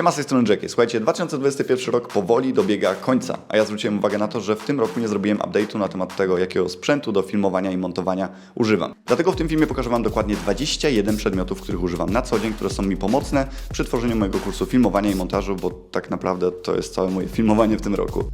Siema z tej strony Jackie. Słuchajcie, 2021 rok powoli dobiega końca, a ja zwróciłem uwagę na to, że w tym roku nie zrobiłem update'u na temat tego, jakiego sprzętu do filmowania i montowania używam. Dlatego w tym filmie pokażę Wam dokładnie 21 przedmiotów, których używam na co dzień, które są mi pomocne przy tworzeniu mojego kursu filmowania i montażu, bo tak naprawdę to jest całe moje filmowanie w tym roku.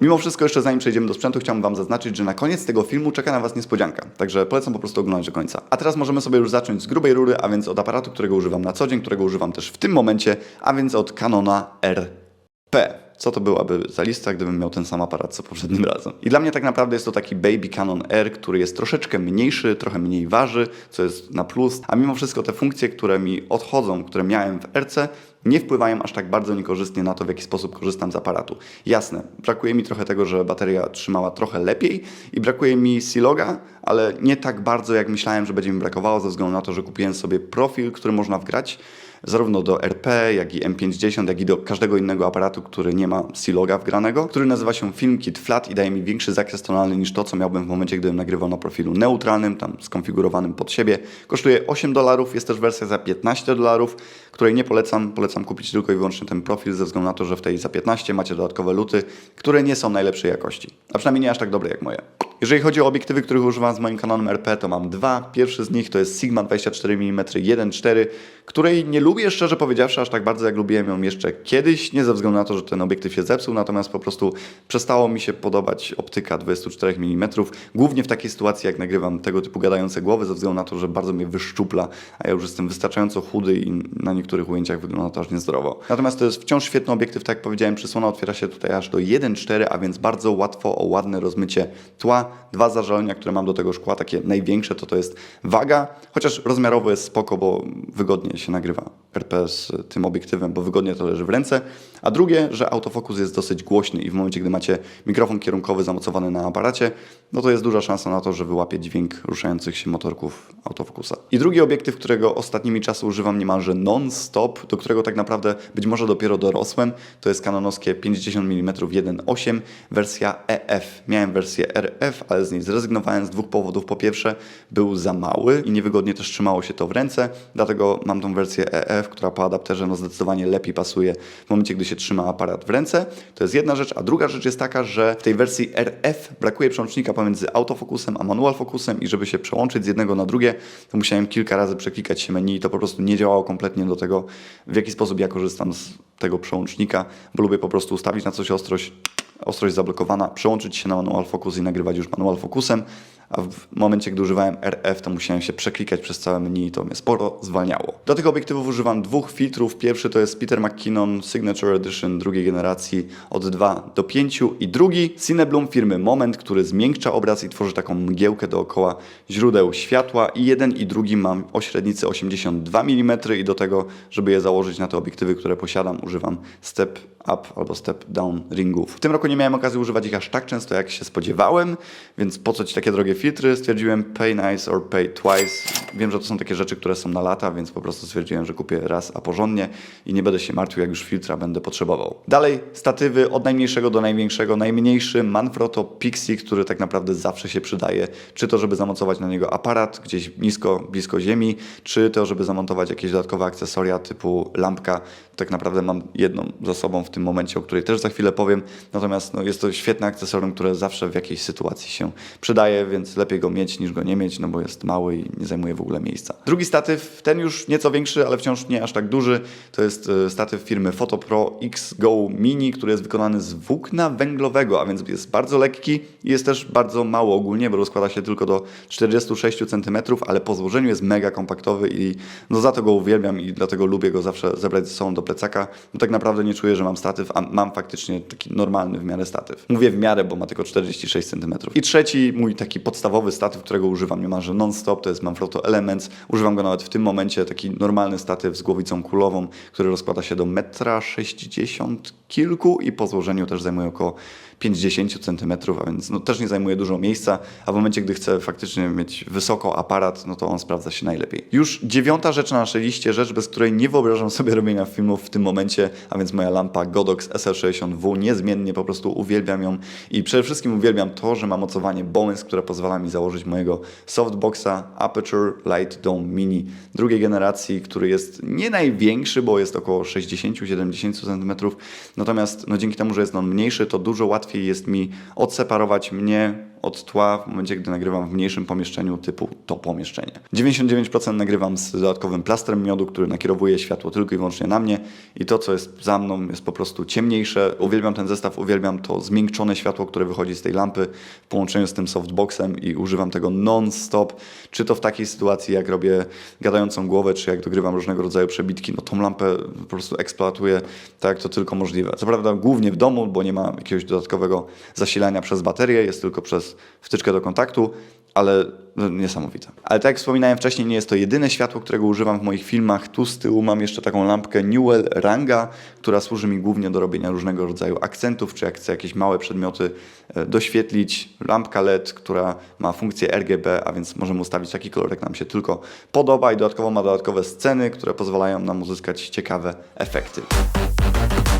Mimo wszystko, jeszcze zanim przejdziemy do sprzętu, chciałbym Wam zaznaczyć, że na koniec tego filmu czeka na Was niespodzianka. Także polecam po prostu oglądać do końca. A teraz możemy sobie już zacząć z grubej rury, a więc od aparatu, którego używam na co dzień, którego używam też w tym momencie, a więc od Canona RP. Co to byłaby za lista, gdybym miał ten sam aparat co poprzednim razem? I dla mnie tak naprawdę jest to taki Baby Canon R, który jest troszeczkę mniejszy, trochę mniej waży, co jest na plus, a mimo wszystko te funkcje, które mi odchodzą, które miałem w RC, nie wpływają aż tak bardzo niekorzystnie na to, w jaki sposób korzystam z aparatu. Jasne, brakuje mi trochę tego, że bateria trzymała trochę lepiej i brakuje mi Siloga, ale nie tak bardzo jak myślałem, że będzie mi brakowało, ze względu na to, że kupiłem sobie profil, który można wgrać zarówno do RP, jak i M50, jak i do każdego innego aparatu, który nie ma Siloga wgranego, który nazywa się FilmKit Flat i daje mi większy zakres tonalny niż to, co miałbym w momencie, gdybym nagrywał na profilu neutralnym, tam skonfigurowanym pod siebie. Kosztuje 8 dolarów, jest też wersja za 15 dolarów, której nie polecam. Polecam kupić tylko i wyłącznie ten profil, ze względu na to, że w tej za 15 macie dodatkowe luty, które nie są najlepszej jakości. A przynajmniej nie aż tak dobre jak moje. Jeżeli chodzi o obiektywy, których używam z moim Canonem RP, to mam dwa. Pierwszy z nich to jest Sigma 24 mm 1.4, której nie lubię, szczerze powiedziawszy, aż tak bardzo jak lubiłem ją jeszcze kiedyś, nie ze względu na to, że ten obiektyw się zepsuł, natomiast po prostu przestało mi się podobać optyka 24 mm, głównie w takiej sytuacji, jak nagrywam tego typu gadające głowy, ze względu na to, że bardzo mnie wyszczupla, a ja już jestem wystarczająco chudy i na niektórych ujęciach wygląda to aż niezdrowo. Natomiast to jest wciąż świetny obiektyw, tak jak powiedziałem, przysłona otwiera się tutaj aż do 1.4, a więc bardzo łatwo o ładne rozmycie tła. Dwa zażalenia, które mam do tego szkła, takie największe, to to jest waga, chociaż rozmiarowo jest spoko, bo wygodnie się nagrywa RP z tym obiektywem, bo wygodnie to leży w ręce. A drugie, że autofokus jest dosyć głośny i w momencie, gdy macie mikrofon kierunkowy zamocowany na aparacie, no to jest duża szansa na to, że wyłapie dźwięk ruszających się motorków autofokusa. I drugi obiektyw, którego ostatnimi czasy używam niemalże non-stop, do którego tak naprawdę być może dopiero dorosłem, to jest kanonowskie 50 mm 1.8 wersja EF. Miałem wersję RF, ale z niej zrezygnowałem z dwóch powodów. Po pierwsze, był za mały i niewygodnie też trzymało się to w ręce, dlatego mam tą wersję EF, która po adapterze no zdecydowanie lepiej pasuje w momencie, gdy się trzyma aparat w ręce. To jest jedna rzecz, a druga rzecz jest taka, że w tej wersji RF brakuje przełącznika pomiędzy autofokusem a manual fokusem i żeby się przełączyć z jednego na drugie, to musiałem kilka razy przeklikać się menu i to po prostu nie działało kompletnie do tego, w jaki sposób ja korzystam z tego przełącznika, bo lubię po prostu ustawić na coś ostrość, ostrość zablokowana, przełączyć się na manual focus i nagrywać już manual focusem, a w momencie, gdy używałem RF, to musiałem się przeklikać przez całe menu i to mnie sporo zwalniało. Do tych obiektywów używam dwóch filtrów. Pierwszy to jest Peter McKinnon Signature Edition drugiej generacji od 2 do 5 i drugi Cinebloom firmy Moment, który zmiękcza obraz i tworzy taką mgiełkę dookoła źródeł światła i jeden i drugi mam o średnicy 82 mm i do tego, żeby je założyć na te obiektywy, które posiadam, używam step up albo step down ringów. W tym roku nie miałem okazji używać ich aż tak często, jak się spodziewałem, więc po co ci takie drogie filtry? Stwierdziłem pay nice or pay twice. Wiem, że to są takie rzeczy, które są na lata, więc po prostu stwierdziłem, że kupię raz, a porządnie i nie będę się martwił, jak już filtra będę potrzebował. Dalej statywy od najmniejszego do największego. Najmniejszy Manfrotto Pixie, który tak naprawdę zawsze się przydaje, czy to, żeby zamocować na niego aparat gdzieś nisko, blisko ziemi, czy to, żeby zamontować jakieś dodatkowe akcesoria typu lampka. Tak naprawdę mam jedną za sobą w tym momencie, o której też za chwilę powiem. Natomiast no, jest to świetne akcesorium, które zawsze w jakiejś sytuacji się przydaje, więc lepiej go mieć niż go nie mieć, no bo jest mały i nie zajmuje w ogóle miejsca. Drugi statyw, ten już nieco większy, ale wciąż nie aż tak duży, to jest e, statyw firmy Photopro X Go Mini, który jest wykonany z włókna węglowego, a więc jest bardzo lekki i jest też bardzo mało ogólnie, bo rozkłada się tylko do 46 cm, ale po złożeniu jest mega kompaktowy i no za to go uwielbiam i dlatego lubię go zawsze zebrać ze sobą do plecaka, bo tak naprawdę nie czuję, że mam statyw, a mam faktycznie taki normalny w miarę statyw. Mówię w miarę, bo ma tylko 46 cm. I trzeci, mój taki podstawowy statyw, którego używam niemalże non-stop, to jest Manfrotto Elements. Używam go nawet w tym momencie, taki normalny statyw z głowicą kulową, który rozkłada się do 1,60 m kilku i po złożeniu też zajmuje około 50 cm, a więc no, też nie zajmuje dużo miejsca, a w momencie, gdy chcę faktycznie mieć wysoko aparat, no to on sprawdza się najlepiej. Już dziewiąta rzecz na naszej liście, rzecz bez której nie wyobrażam sobie robienia filmów w tym momencie, a więc moja lampa Godox SL60W, niezmiennie po prostu uwielbiam ją i przede wszystkim uwielbiam to, że ma mocowanie Bowens, które pozwala mi założyć mojego softboxa Aperture Light Dome Mini drugiej generacji, który jest nie największy, bo jest około 60-70 cm, natomiast no, dzięki temu, że jest on mniejszy, to dużo łatwiej jest mi odseparować mnie od tła w momencie, gdy nagrywam w mniejszym pomieszczeniu typu to pomieszczenie. 99% nagrywam z dodatkowym plastrem miodu, który nakierowuje światło tylko i wyłącznie na mnie i to, co jest za mną jest po prostu ciemniejsze. Uwielbiam ten zestaw, uwielbiam to zmiękczone światło, które wychodzi z tej lampy w połączeniu z tym softboxem i używam tego non-stop, czy to w takiej sytuacji, jak robię gadającą głowę, czy jak dogrywam różnego rodzaju przebitki, no tą lampę po prostu eksploatuję tak, jak to tylko możliwe. Co prawda głównie w domu, bo nie ma jakiegoś dodatkowego zasilania przez baterię, jest tylko przez wtyczkę do kontaktu, ale no, niesamowite. Ale tak jak wspominałem wcześniej, nie jest to jedyne światło, którego używam w moich filmach. Tu z tyłu mam jeszcze taką lampkę Newell Ranga, która służy mi głównie do robienia różnego rodzaju akcentów, czy jak chcę jakieś małe przedmioty e, doświetlić. Lampka LED, która ma funkcję RGB, a więc możemy ustawić taki kolor, jak nam się tylko podoba i dodatkowo ma dodatkowe sceny, które pozwalają nam uzyskać ciekawe efekty.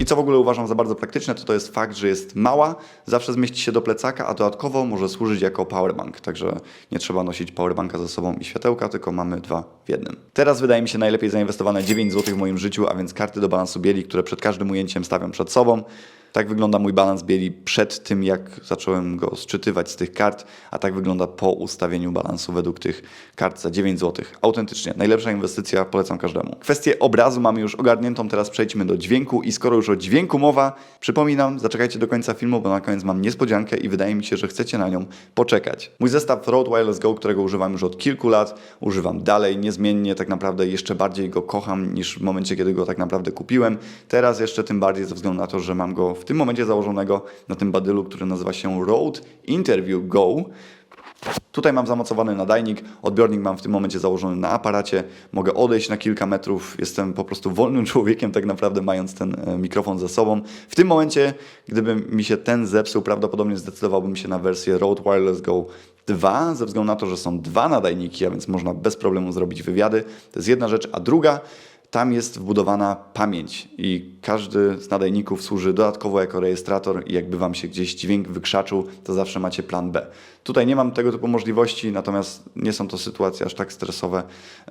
I co w ogóle uważam za bardzo praktyczne, to to jest fakt, że jest mała, zawsze zmieści się do plecaka, a dodatkowo może służyć jako powerbank. Także nie trzeba nosić powerbanka ze sobą i światełka, tylko mamy dwa w jednym. Teraz wydaje mi się najlepiej zainwestowane 9 zł w moim życiu, a więc karty do balansu bieli, które przed każdym ujęciem stawiam przed sobą. Tak wygląda mój balans bieli przed tym, jak zacząłem go sczytywać z tych kart, a tak wygląda po ustawieniu balansu według tych kart za 9 zł. Autentycznie, najlepsza inwestycja, polecam każdemu. Kwestię obrazu mamy już ogarniętą, teraz przejdźmy do dźwięku i skoro już o dźwięku mowa, przypominam, zaczekajcie do końca filmu, bo na koniec mam niespodziankę i wydaje mi się, że chcecie na nią poczekać. Mój zestaw Rode Wireless Go, którego używam już od kilku lat, używam dalej, niezmiennie, tak naprawdę jeszcze bardziej go kocham niż w momencie, kiedy go tak naprawdę kupiłem. Teraz jeszcze tym bardziej ze względu na to, że mam go w tym momencie założonego na tym badylu, który nazywa się Rode Interview Go. Tutaj mam zamocowany nadajnik, odbiornik mam w tym momencie założony na aparacie, mogę odejść na kilka metrów, jestem po prostu wolnym człowiekiem tak naprawdę mając ten e, mikrofon ze sobą. W tym momencie, gdyby mi się ten zepsuł, prawdopodobnie zdecydowałbym się na wersję Rode Wireless Go 2, ze względu na to, że są dwa nadajniki, a więc można bez problemu zrobić wywiady. To jest jedna rzecz, a druga, tam jest wbudowana pamięć i każdy z nadajników służy dodatkowo jako rejestrator i jakby Wam się gdzieś dźwięk wykrzaczył, to zawsze macie plan B. Tutaj nie mam tego typu możliwości, natomiast nie są to sytuacje aż tak stresowe,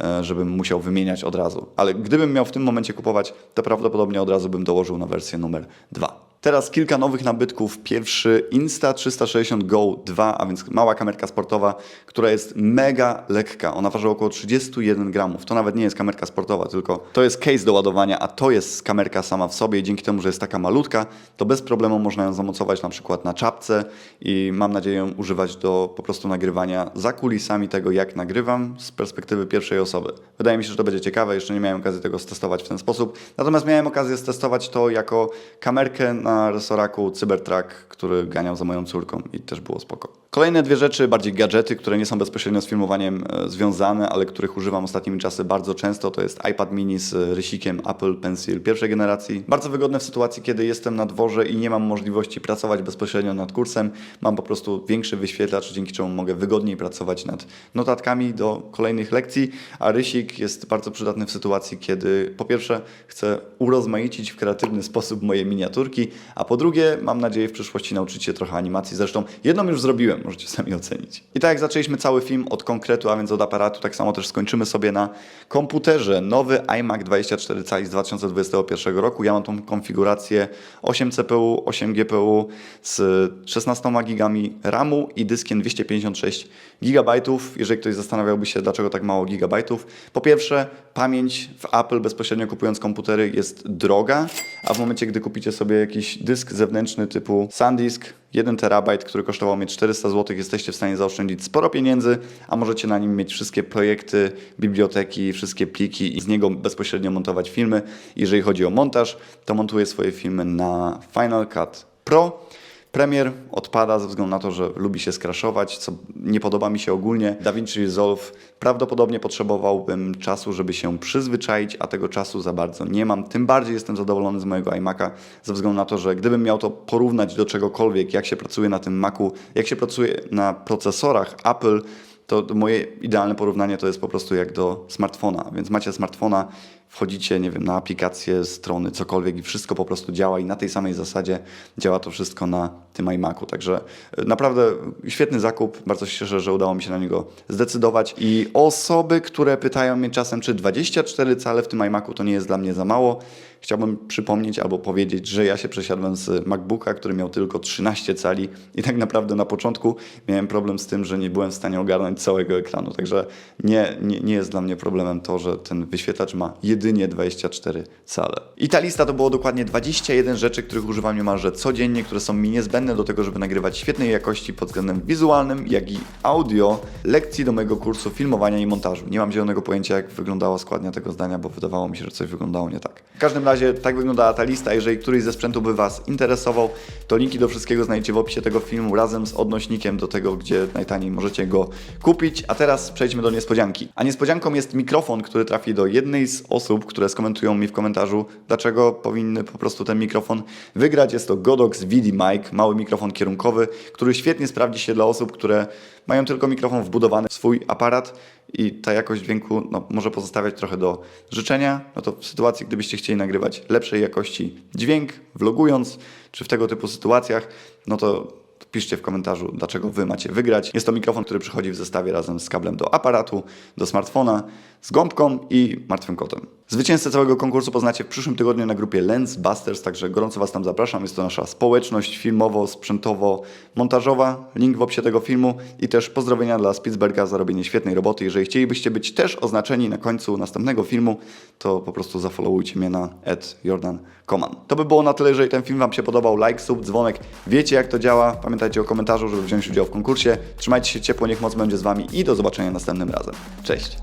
e, żebym musiał wymieniać od razu. Ale gdybym miał w tym momencie kupować, to prawdopodobnie od razu bym dołożył na wersję numer 2. Teraz kilka nowych nabytków. Pierwszy Insta360 Go 2, a więc mała kamerka sportowa, która jest mega lekka. Ona waży około 31 gramów. To nawet nie jest kamerka sportowa, tylko to jest case do ładowania, a to jest kamerka sama w sobie. I dzięki temu, że jest taka malutka, to bez problemu można ją zamocować na przykład na czapce i mam nadzieję używać do po prostu nagrywania za kulisami tego, jak nagrywam z perspektywy pierwszej osoby. Wydaje mi się, że to będzie ciekawe. Jeszcze nie miałem okazji tego stestować w ten sposób. Natomiast miałem okazję stestować to jako kamerkę na resoraku Cybertruck, który ganiał za moją córką i też było spoko. Kolejne dwie rzeczy, bardziej gadżety, które nie są bezpośrednio z filmowaniem e, związane, ale których używam ostatnimi czasy bardzo często, to jest iPad mini z rysikiem Apple Pencil pierwszej generacji. Bardzo wygodne w sytuacji, kiedy jestem na dworze i nie mam możliwości pracować bezpośrednio nad kursem. Mam po prostu większy wyświetlacz, dzięki czemu mogę wygodniej pracować nad notatkami do kolejnych lekcji, a rysik jest bardzo przydatny w sytuacji, kiedy po pierwsze chcę urozmaicić w kreatywny sposób moje miniaturki, a po drugie mam nadzieję w przyszłości nauczyć się trochę animacji. Zresztą jedną już zrobiłem, możecie sami ocenić. I tak jak zaczęliśmy cały film od konkretu, a więc od aparatu, tak samo też skończymy sobie na komputerze. Nowy iMac 24 cali z 2021 roku. Ja mam tą konfigurację 8 CPU, 8 GPU z 16 gigami RAMu i dyskiem 256 GB. Jeżeli ktoś zastanawiałby się, dlaczego tak mało gigabajtów. Po pierwsze, pamięć w Apple bezpośrednio kupując komputery jest droga, a w momencie, gdy kupicie sobie jakiś dysk zewnętrzny typu SanDisk, 1 terabajt, który kosztował mnie 400 zł, jesteście w stanie zaoszczędzić sporo pieniędzy, a możecie na nim mieć wszystkie projekty, biblioteki, wszystkie pliki i z niego bezpośrednio montować filmy. Jeżeli chodzi o montaż, to montuję swoje filmy na Final Cut Pro. Premier odpada ze względu na to, że lubi się skraszować, co nie podoba mi się ogólnie. DaVinci Resolve prawdopodobnie potrzebowałbym czasu, żeby się przyzwyczaić, a tego czasu za bardzo nie mam. Tym bardziej jestem zadowolony z mojego iMac'a ze względu na to, że gdybym miał to porównać do czegokolwiek, jak się pracuje na tym Macu, jak się pracuje na procesorach Apple, to moje idealne porównanie to jest po prostu jak do smartfona. Więc macie smartfona, wchodzicie, nie wiem, na aplikację, strony, cokolwiek i wszystko po prostu działa i na tej samej zasadzie działa to wszystko na tym iMacu. Także e, naprawdę świetny zakup. Bardzo się cieszę, że udało mi się na niego zdecydować. I osoby, które pytają mnie czasem, czy 24 cale w tym iMacu to nie jest dla mnie za mało, chciałbym przypomnieć albo powiedzieć, że ja się przesiadłem z MacBooka, który miał tylko 13 cali i tak naprawdę na początku miałem problem z tym, że nie byłem w stanie ogarnąć całego ekranu. Także nie, nie, nie jest dla mnie problemem to, że ten wyświetlacz ma jedynie 24 cale. I ta lista to było dokładnie 21 rzeczy, których używam niemalże codziennie, które są mi niezbędne do tego, żeby nagrywać świetnej jakości pod względem wizualnym, jak i audio lekcji do mojego kursu filmowania i montażu. Nie mam zielonego pojęcia, jak wyglądała składnia tego zdania, bo wydawało mi się, że coś wyglądało nie tak. W każdym razie tak wyglądała ta lista. Jeżeli któryś ze sprzętu by Was interesował, to linki do wszystkiego znajdziecie w opisie tego filmu razem z odnośnikiem do tego, gdzie najtaniej możecie go kupić. A teraz przejdźmy do niespodzianki. A niespodzianką jest mikrofon, który trafi do jednej z osób, które skomentują mi w komentarzu, dlaczego powinny po prostu ten mikrofon wygrać. Jest to Godox VD Mic, mały mikrofon kierunkowy, który świetnie sprawdzi się dla osób, które mają tylko mikrofon wbudowany w swój aparat i ta jakość dźwięku no, może pozostawiać trochę do życzenia. No to w sytuacji, gdybyście chcieli nagrywać lepszej jakości dźwięk, vlogując, czy w tego typu sytuacjach, no to piszcie w komentarzu, dlaczego Wy macie wygrać. Jest to mikrofon, który przychodzi w zestawie razem z kablem do aparatu, do smartfona, z gąbką i martwym kotem. Zwycięzcę całego konkursu poznacie w przyszłym tygodniu na grupie Lens Busters, także gorąco Was tam zapraszam. Jest to nasza społeczność filmowo-sprzętowo-montażowa. Link w opisie tego filmu i też pozdrowienia dla Spitsberga za robienie świetnej roboty. Jeżeli chcielibyście być też oznaczeni na końcu następnego filmu, to po prostu zafollowujcie mnie na Jordan Koman. To by było na tyle, jeżeli ten film Wam się podobał. Like, sub, dzwonek. Wiecie jak to działa. Pamiętajcie o komentarzu, żeby wziąć udział w konkursie. Trzymajcie się ciepło, niech moc będzie z Wami i do zobaczenia następnym razem. Cześć!